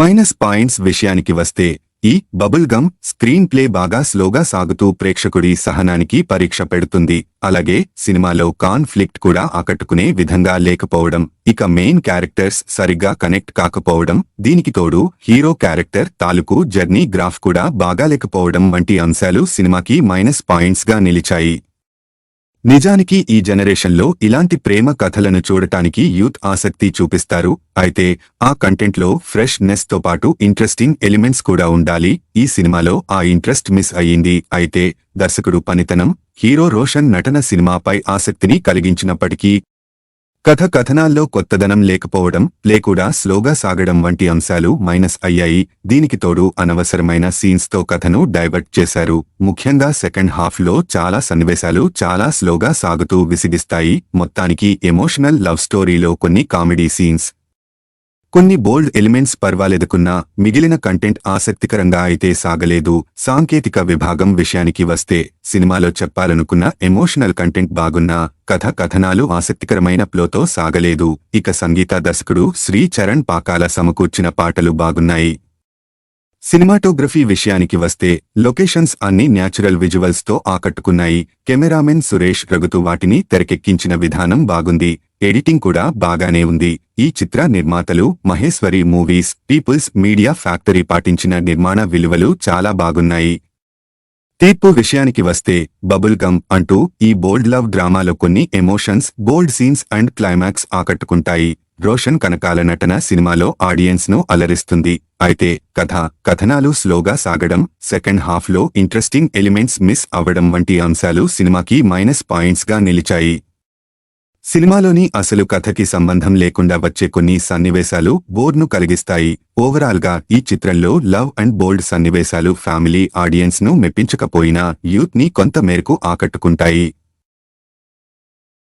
Minus points విషయానికి వస్తే ఈ బబుల్ గమ్ స్క్రీన్ ప్లే బాగా స్లోగా సాగుతూ ప్రేక్షకుడి సహనానికి పరీక్ష పెడుతుంది. అలాగే సినిమాలో కాన్ఫ్లిక్ట్ కూడా ఆకట్టుకునే విధంగా లేకపోవడం ఇక మెయిన్ క్యారెక్టర్స్ సరిగ్గా కనెక్ట్ కాకపోవడం దీనికి తోడు హీరో క్యారెక్టర్ తాలూకు జర్నీ గ్రాఫ్ కూడా బాగాలేకపోవడం వంటి అంశాలు సినిమాకి మైనస్ పాయింట్స్గా నిలిచాయి. నిజానికి ఈ జనరేషన్లో ఇలాంటి ప్రేమ కథలను చూడటానికి యూత్ ఆసక్తి చూపిస్తారు. అయితే ఆ కంటెంట్లో ఫ్రెష్నెస్తో పాటు ఇంట్రెస్టింగ్ ఎలిమెంట్స్ కూడా ఉండాలి. ఈ సినిమాలో ఆ ఇంట్రెస్ట్ మిస్ అయ్యింది. అయితే దర్శకుడు పనితనం హీరో రోషన్ నటన సినిమాపై ఆసక్తిని కలిగించినప్పటికీ కథ కథనాల్లో కొత్తదనం లేకపోవడం లేకుండా స్లోగా సాగడం వంటి అంశాలు మైనస్ అయ్యాయి. దీనికి తోడు అనవసరమైన సీన్స్తో కథను డైవర్ట్ చేశారు. ముఖ్యంగా సెకండ్ హాఫ్లో చాలా సన్నివేశాలు చాలా స్లోగా సాగుతూ విసిగిస్తాయి. మొత్తానికి ఎమోషనల్ లవ్ స్టోరీలో కొన్ని కామెడీ సీన్స్. కొన్ని బోల్డ్ ఎలిమెంట్స్ పర్వాలేదుకున్నా మిగిలిన కంటెంట్ ఆసక్తికరంగా అయితే సాగలేదు. సాంకేతిక విభాగం విషయానికి వస్తే సినిమాలో చెప్పాలనుకున్న ఎమోషనల్ కంటెంట్ బాగున్నా కథ కథనాలు ఆసక్తికరమైన ప్లోతో సాగలేదు. ఇక సంగీత దర్శకుడు శ్రీ చరణ్ పాకాల సమకూర్చిన పాటలు బాగున్నాయి. సినిమాటోగ్రఫీ విషయానికి వస్తే లొకేషన్స్ అన్ని న్యాచురల్ విజువల్స్తో ఆకట్టుకున్నాయి. కెమెరామెన్ సురేష్ రఘుతు వాటిని తెరకెక్కించిన విధానం బాగుంది. ఎడిటింగ్ కూడా బాగానే ఉంది. ఈ చిత్ర నిర్మాతలు Maheshwari movies people's media factory పాటించిన నిర్మాణ విలువలు చాలా బాగున్నాయి. తీర్పు విషయానికి వస్తే బబుల్ గమ్ అంటూ ఈ బోల్డ్ లవ్ డ్రామాలో కొన్ని emotions bold scenes and climax ఆకట్టుకుంటాయి. రోషన్ కనకాల నటన సినిమాలో ఆడియన్స్ను అలరిస్తుంది. అయితే కథ కథనాలు స్లోగా సాగడం సెకండ్ హాఫ్లో ఇంట్రెస్టింగ్ ఎలిమెంట్స్ మిస్ అవ్వడం వంటి అంశాలు సినిమాకి మైనస్ పాయింట్స్గా నిలిచాయి. సినిమాలోని అసలు కథకి సంబంధం లేకుండా వచ్చే కొన్ని సన్నివేశాలు బోర్ను కలిగిస్తాయి ఓవరాల్గా ఈ చిత్రంలో లవ్ అండ్ బోల్డ్ సన్నివేశాలు ఫ్యామిలీ ఆడియన్స్ను మెప్పించకపోయినా యూత్ని కొంత మేరకు ఆకట్టుకుంటాయి.